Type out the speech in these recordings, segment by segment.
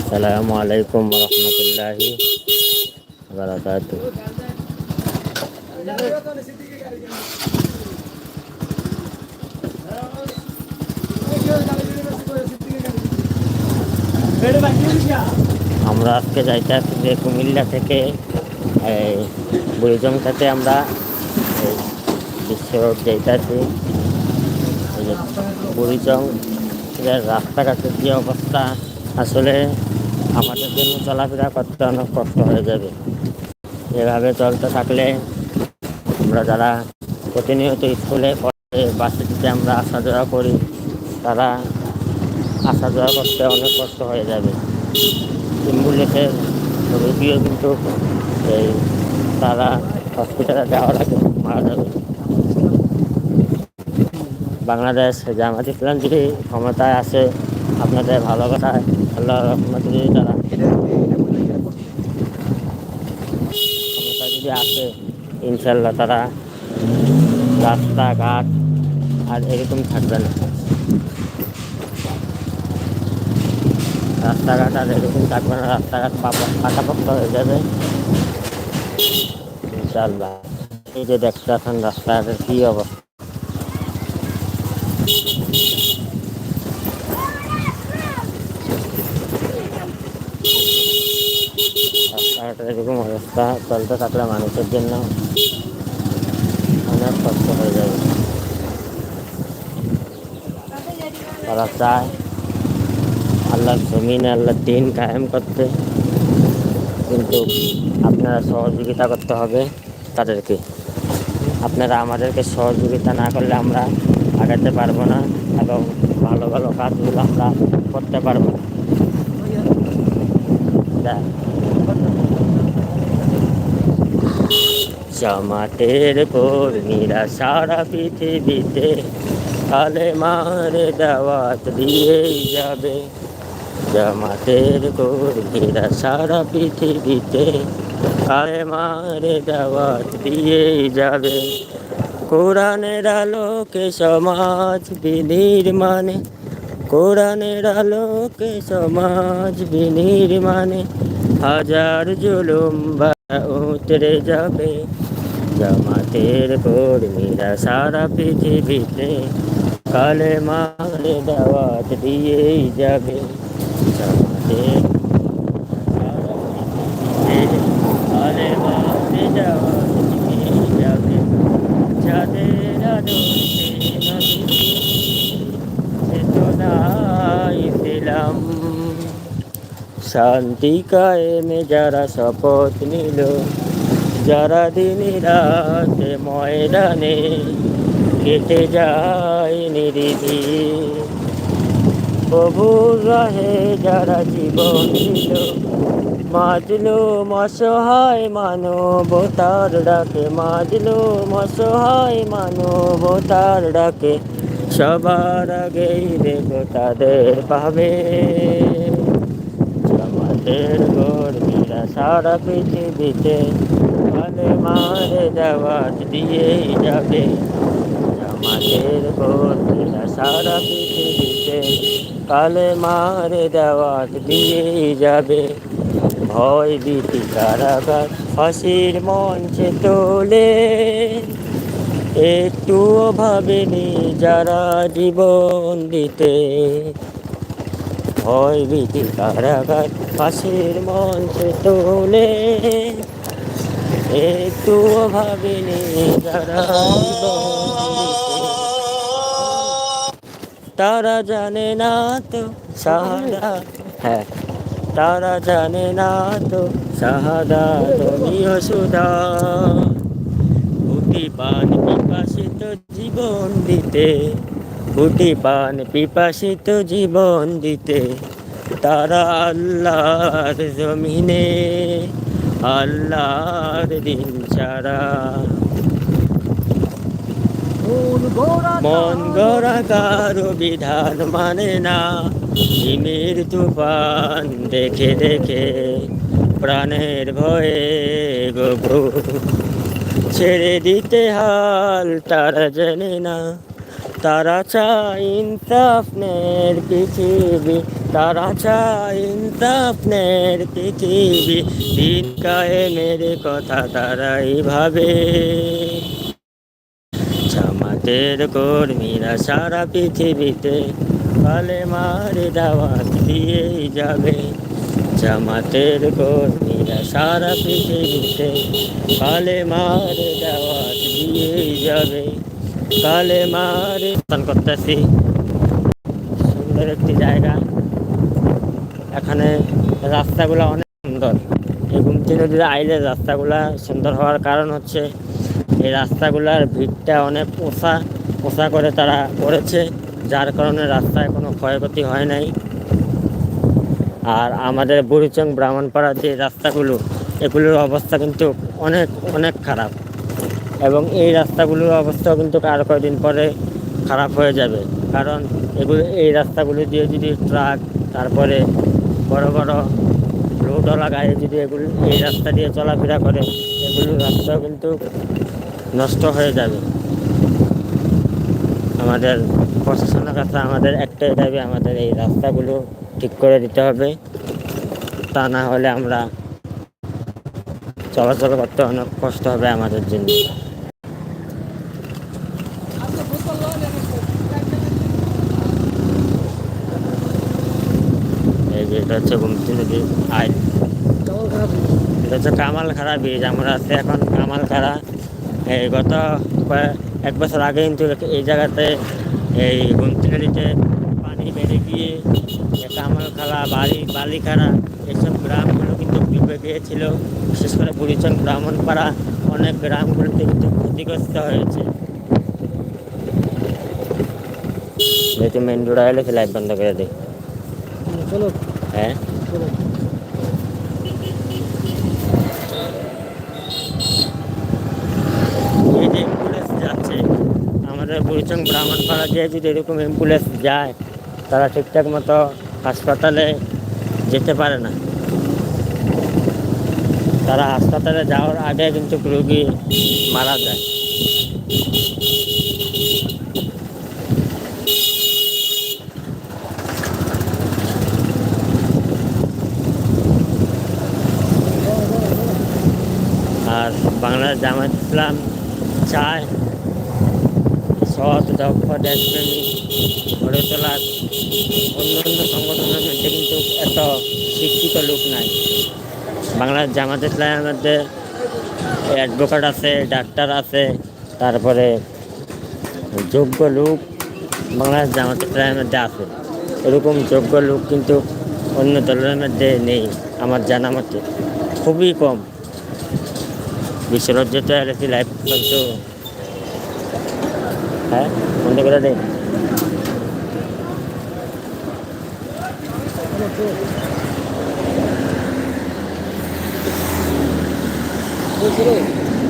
আসসালামু আলাইকুম রহমতুল্লাহি বারাকাতু আমরা আজকে যাইতে যে কুমিল্লা থেকে, এই বুড়িজংটাতে আমরা বিশ্ব রোড বুড়িজং রাস্তাঘাটের যে অবস্থা? আসলে আমাদের জন্য চলাফেরা করতে অনেক কষ্ট হয়ে যাবে। এভাবে চলতে থাকলে আমরা যারা প্রতিনিয়ত স্কুলে পড়ে বাসে বাসিটিতে আমরা আসা যাওয়া করি, তারা আসা যাওয়া করতে অনেক কষ্ট হয়ে যাবে। অ্যাম্বুলেন্সের রুগীও কিন্তু এই তারা হসপিটালে যাওয়ার আগে মারা যাবে। বাংলাদেশ, জামাত ইসলাম যদি ক্ষমতায় আসে, আপনাদের ভালোবাসায় আল্লাহ রহমত যদি তারা যদি আসে ইনশাল্লাহ তারা রাস্তাঘাট আর এরকম থাকবে না। রাস্তাঘাট আর এরকম থাকবে না, রাস্তাঘাট পাকা- পাকাপোক্ত হয়ে যাবে। ইনশাল্লাহ এই যে দেখতে আছেন রাস্তাঘাটের কী অবস্থা। রাস্তাঘাটের এরকম অবস্থা চলতে থাকলে মানুষের জন্য অনেক কষ্ট হয়ে যাবে তারা চায় আল্লাহর জমিনে আল্লাহর দিন কায়েম করতে কিন্তু আপনারা সহযোগিতা করতে হবে। তাদেরকে আপনারা আমাদেরকে সহযোগিতা না করলে আমরা আগাতে পারব না। এবং ভালো ভালো কাজগুলো আমরা করতে পারব না। জামাতের কর্মীরা সারা পৃথিবীতে কালে মারে দাওয়াত দিয়েই যাবে। জামাতের কর্মীরা সারা পৃথিবীতে কালে মারে দাওয়াত দিয়েই যাবে। কোরআনের আলোকে সমাজ বিনির্মাণে, কোরআনের আলোকে সমাজ বিনির্মাণে হাজার জুলুম বা উতরে যাবে। জামাতের কর্মীরা সারা পৃথিবীতে কালে মালে দাওয়াত দিয়েই যাবে। জামাতের কালে মালে দিয়েই যাবে। যাদের পেলাম। শান্তি কায়েমে যারা শপথ নিল যারা দিন রাতে ময়দানে কেটে যায় নিরিধি প্রভুর রাহে যারা জীবন দিল মাজলো মসহায় মানবতার ডাকে মাজলো মসহায় মানবতার ডাকে, সবার আগেই দেখো তাদের পাবে। জামাতের কর্মীরা সারা পৃথিবীতে মালে মারে দাওয়াত দিয়েই যাবে। জামাতের কর্মীরা সারা পৃথিবীতে কালে মারে দাওয়াত দিয়েই যাবে। ভয় ভীতি কারাগার ফাঁসির মঞ্চে তোলে। একটুও ভাবেনি যারা জীবন দিতে। ভয় ভীতি কারাগার ফাঁসির মঞ্চে তোলে। একটুও ভাবেনি তারা জানে না তো সাহারা হ্যাঁ। তারা জানে না তো সাহাদা সুধা। ফুটি পান পিপাসিত জীবন দিতে ফুটি পান পিপাসিত জীবন দিতে তারা আল্লাহর জমিনে আল্লাহর দিন ছাড়া। মন গড়া কারও বিধান মানে না। হিমের তুফান দেখে দেখে প্রাণের ভয়ে গো ছেড়ে দিতে হাল তারা জানে না। তারা চায় ইনসাফনের পৃথিবী, তারা চায় ইনসাফনের পৃথিবী। দিন কায়েমের কথা তারাই ভাবে। জামাতের কর্মীরা সারা পৃথিবীতে কালে মারে দাওয়াত দিয়েই যাবে। জামাতের কর্মীরা সারা পৃথিবীতে কালে মারে দাওয়াত দিয়েই যাবে। কালে মারে করতেছি। সুন্দর একটি জায়গা। এখানে রাস্তাগুলো অনেক সুন্দর। এই গুমতি নদীর আইলে রাস্তাগুলা সুন্দর হওয়ার কারণ হচ্ছে, এই রাস্তাগুলার ভিড়টা অনেক উঁচা উঁচা করে তারা করেছে, যার কারণে রাস্তায় কোনো ক্ষয়ক্ষতি হয় নাই। আর আমাদের বুড়িচং ব্রাহ্মণপাড়ার যে রাস্তাগুলো, এগুলোর অবস্থা কিন্তু অনেক অনেক খারাপ। এবং এই রাস্তাগুলোর অবস্থাও কিন্তু আর কয়েকদিন পরে খারাপ হয়ে যাবে। কারণ এগুলো, এই রাস্তাগুলো দিয়ে যদি ট্রাক, তারপরে বড় বড় লোডওয়ালা গাড়ি যদি এগুলো, এই রাস্তা দিয়ে চলাফেরা করে, এগুলো রাস্তাও কিন্তু নষ্ট হয়ে যাবে। আমাদের প্রশাসনের কাছে আমাদের একটাই দাবি, আমাদের এই রাস্তাগুলো ঠিক করে দিতে হবে। তা না হলে আমরা চলাচল করতে অনেক কষ্ট হবে আমাদের জন্য এই যে এটা হচ্ছে গুমতি নদী আইল এটা হচ্ছে কামাল খাড়া ব্রিজ আমরা আছি এখন কামাল খাড়া। এই গত এক বছর আগে কিন্তু এই জায়গাতে এই গুমতি নদীতে পানি বেড়ে গিয়ে এই কামাল খাড়া বাড়ি বালিখাড়া এইসব গ্রামগুলো কিন্তু ডুবে গিয়েছিল। বিশেষ করে বুড়িচং ব্রাহ্মণপাড়া অনেক গ্রামগুলোতে কিন্তু ক্ষতিগ্রস্ত হয়েছে। যেহেতু মেন রোড হলে লাইট বন্ধ করে দিই হ্যাঁ চলো এই যে অ্যাম্বুলেন্স যাচ্ছে। আমাদের বুড়িচং ব্রাহ্মণপাড়া দিয়ে যদি এরকম অ্যাম্বুলেন্স যায়, তারা ঠিকঠাক মতো হাসপাতালে যেতে পারে না। তারা হাসপাতালে যাওয়ার আগে কিন্তু রোগী মারা যায়। আর বাংলার জামাত ইসলাম চায় দক্ষ দেশপ্রেমী গড়ে তোলার সংগঠনের মধ্যে কিন্তু এত শিক্ষিত লোক নাই। বাংলার জামাত ইসলামের মধ্যে অ্যাডভোকেট আছে ডাক্তার আছে, তারপরে যোগ্য লোক বাংলাদেশ জামাত ইসলামের মধ্যে আছে। এরকম যোগ্য লোক কিন্তু অন্য দলের মধ্যে নেই, আমার জানা মতে। খুবই কম। বিশ্বরজ্জিত লাইভ কিন্তু হ্যাঁ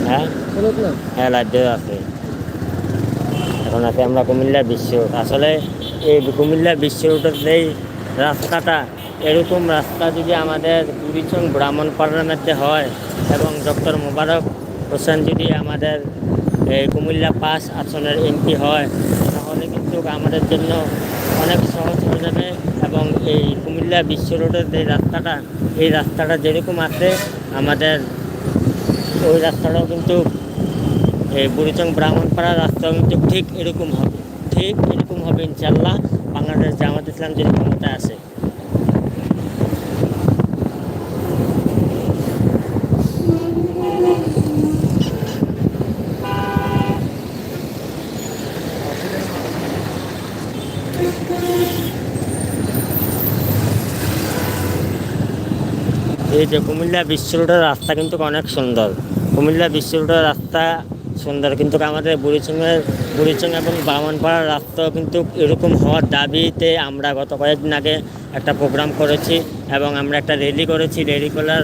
হ্যাঁ? হ্যাঁ লাইভ আছে। এখন আছে আমরা কুমিল্লা বিশ্ব। আসলে এই কুমিল্লা বিশ্ব রোডের এই রাস্তাটা, এরকম রাস্তা যদি আমাদের বুড়িচং ব্রাহ্মণপাড়ার মধ্যে হয়, এবং ডক্টর মোবারক হোসেন যদি আমাদের কুমিল্লা পাস আসনের এমপি হয়, তাহলে কিন্তু আমাদের জন্য অনেক সহজ হয়ে যাবে এবং এই কুমিল্লা বিশ্ব রোডের যে রাস্তাটা, এই রাস্তাটা যেরকম আছে, আমাদের ওই রাস্তাটাও কিন্তু এই বুড়িচং ব্রাহ্মণপাড়া রাস্তা কিন্তু ঠিক এরকম হবে, ঠিক এরকম হবে ইনশাল্লাহ বাংলাদেশ জামাত ইসলাম যদি ক্ষমতা আসে যে কুমিল্লা বিশ্ব রোডের রাস্তা কিন্তু অনেক সুন্দর। কুমিল্লা বিশ্ব রোডের রাস্তা সুন্দর, কিন্তু আমাদের বুড়িচংয়ের বুড়িচুং এবং বামনপাড়ার রাস্তাও কিন্তু এরকম হওয়ার দাবিতে আমরা গত কয়েকদিন আগে একটা প্রোগ্রাম করেছি এবং আমরা একটা র্যালি করেছি। র্যালি করার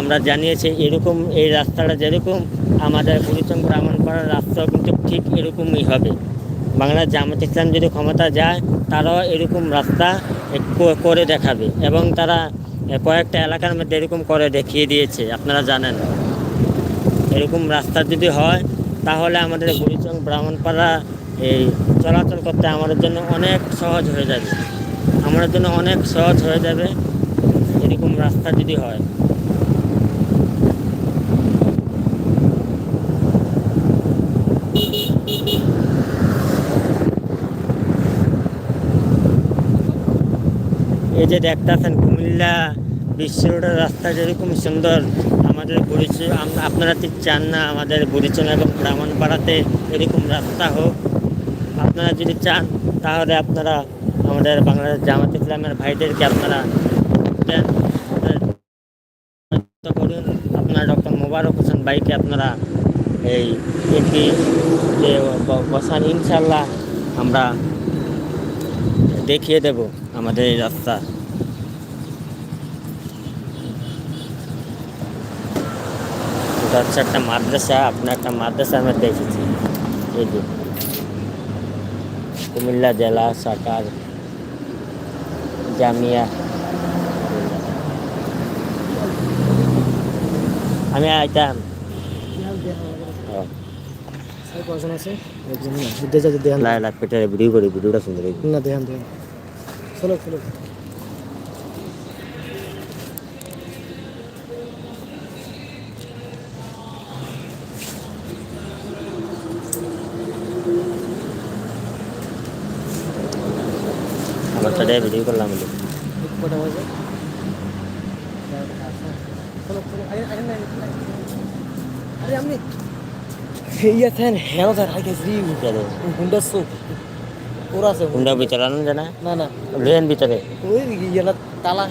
আমরা জানিয়েছি এরকম এই রাস্তাটা যেরকম আমাদের বুড়িচুং ব্রাহ্মণপাড়ার রাস্তাও কিন্তু ঠিক এরকমই হবে। বাংলার জামাত ইসলাম যদি ক্ষমতা যায়, তারাও এরকম রাস্তা করে দেখাবে এবং তারা কয়েকটা এলাকার মধ্যে এরকম করে দেখিয়ে দিয়েছে, আপনারা জানেন। এরকম রাস্তা যদি হয়, তাহলে আমাদের বুড়িচং ব্রাহ্মণপাড়া এই চলাচল করতে আমাদের জন্য অনেক সহজ হয়ে যাবে। আমাদের জন্য অনেক সহজ হয়ে যাবে এরকম রাস্তা যদি হয়। এই যে দেখতেছেন, কুমিল্লা বিশ্ব রোডের রাস্তা যেরকম সুন্দর, আমাদের পরিচয় আপনারা ঠিক চান না, আমাদের পরিচয় এবং ব্রাহ্মণপাড়াতে এরকম রাস্তা হোক। আপনারা যদি চান, তাহলে আপনারা আমাদের বাংলাদেশ জামাত ইসলামের ভাইদেরকে আপনারা করুন। আপনারা ডক্টর মোবারক হোসেন ভাইকে আপনারা এই এমপি যে বসান ইনশাল্লাহ আমরা দেখিয়ে দেব আমাদের এই রাস্তা। এটা হচ্ছে একটা মাদ্রাসা আপনার একটা মাদ্রাসা আমরা দেখেছি এই যে কুমিল্লা জেলা সরকার জামিয়া। আমি আইতাম। ও, স্যার কজন আছে একজন না বুদ্ধে যাচ্ছে দেখান। লাই লাখ পেটের ভিডিও করি ভিডিওটা সুন্দর হয়েছে। না দেখান দেখান। চলো চলো আমার সাথে ভিডিও করলাম বলে। কটা বাজে চলো চলো আরে আরে না আরে আপনি yeah then hell that I guess রিউ চলো হুন্ডা জানা? না না। ভিতরে তালা।